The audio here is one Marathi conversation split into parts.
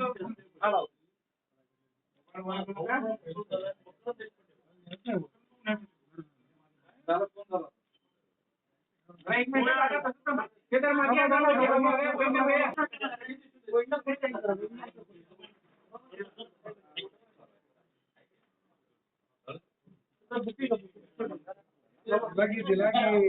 एक मिनिट काका, फक्त थांबा. हे तर मागे आहे, मागे आहे, मागे आहे, वैद्य, लगी दिला की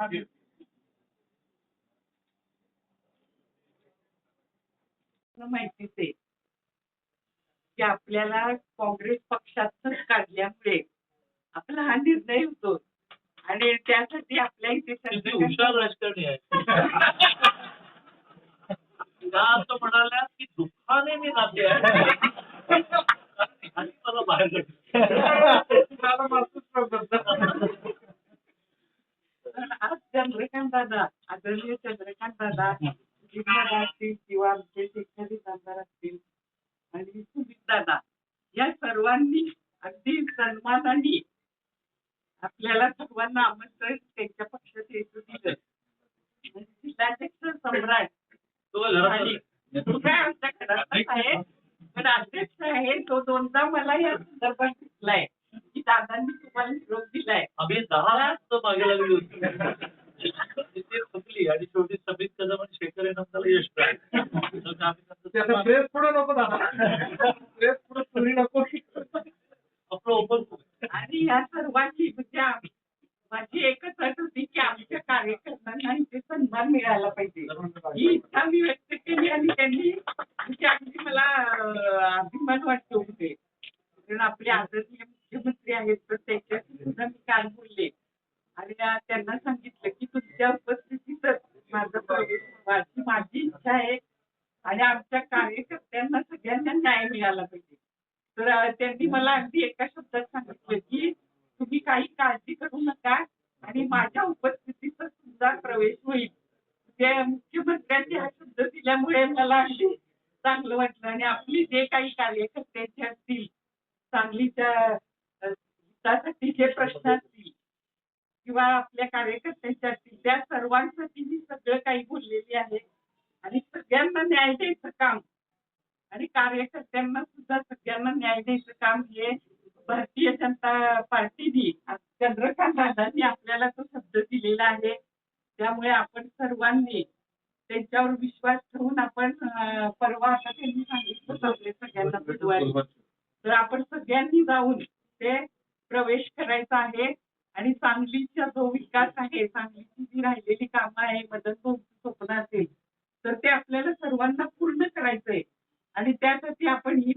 आपल्याला माहितीच आहे. की आपल्याला काँग्रेस पक्षातच काढल्यामुळे आपला हा निर्णय होतो आणि त्यासाठी आपल्या इथे हुशार राजकारणी आहे. असं म्हणाल्या की दुःखाने मी नाते मला बाहेर आज चंद्रकांत दादा आदरणीय चंद्रकांत दादा सर्वांनी अगदी सन्मानाने आपल्याला सर्वांना आमंत्रण त्यांच्या पक्षात यायचं दिलं. जिल्हाध्यक्ष सम्राट तो काय आमच्या घरातच आहे. पण अध्यक्ष आहे तो दोनदा मला या संदर्भात दिसलाय की दादांनी तुम्हाला निरोप दिलाय. आम्ही दहा लाख मागे लागली होती. ते थकली आणि शेवटी समित कदम आणि शेखर यांना त्याला यश मिळालं. प्रेस पुढे नको दादा प्रेस पुढे चुरी नको आपलं ओपन आणि या सर्वांची म्हणजे आम- माझी एकच अट होती की आमच्या कार्यकर्त्यांना इथे सन्मान मिळाला पाहिजे. ही इच्छा मी व्यक्त केली आणि त्यांनी अगदी मला अभिमान वाटतो होते. कारण आपले आदरणीय मुख्यमंत्री आहेत तर त्याच्याशी सुद्धा मी काल बोलले. आणि त्यांना सांगितलं की तुमच्या उपस्थितीतच माझा प्रवेश माझी इच्छा आहे. आणि आमच्या कार्यकर्त्यांना सगळ्यांना न्याय मिळाला पाहिजे. तर त्यांनी मला अगदी एका शब्दात सांगितलं की तुम्ही काही काळजी करू नका आणि माझ्या उपस्थितीत सुद्धा प्रवेश होईल ते मुख्यमंत्र्यांनी हा शब्द मला अगदी चांगलं वाटलं. आणि आपली जे काही कार्यकर्त्यांचे असतील सांगलीच्या हितासाठी जे प्रश्न असतील किंवा आपल्या कार्यकर्त्यांच्या असतील त्या सर्वांसाठी मी सगळं काही बोललेली आहे. आणि सगळ्यांना न्याय द्यायचं काम. आणि कार्यकर्त्यांना सुद्धा सगळ्यांना न्याय द्यायचं काम हे भारतीय जनता पार्टीने चंद्रकांत दादांनी आपल्याला तो शब्द दिलेला आहे. त्यामुळे आपण सर्वांनी त्यांच्यावर विश्वास ठेवून आपण परवा आता त्यांनी सांगितलं आपल्या सगळ्यांना बुधवारी. तर आपण सगळ्यांनी जाऊन ते प्रवेश करायचा आहे आणि सांगलीचा जो विकास आहे सांगलीची जी राहिलेली कामं आहे मदत स्वप्न असेल तर ते आपल्याला सर्वांना पूर्ण करायचंय. आणि त्यासाठी आपण ही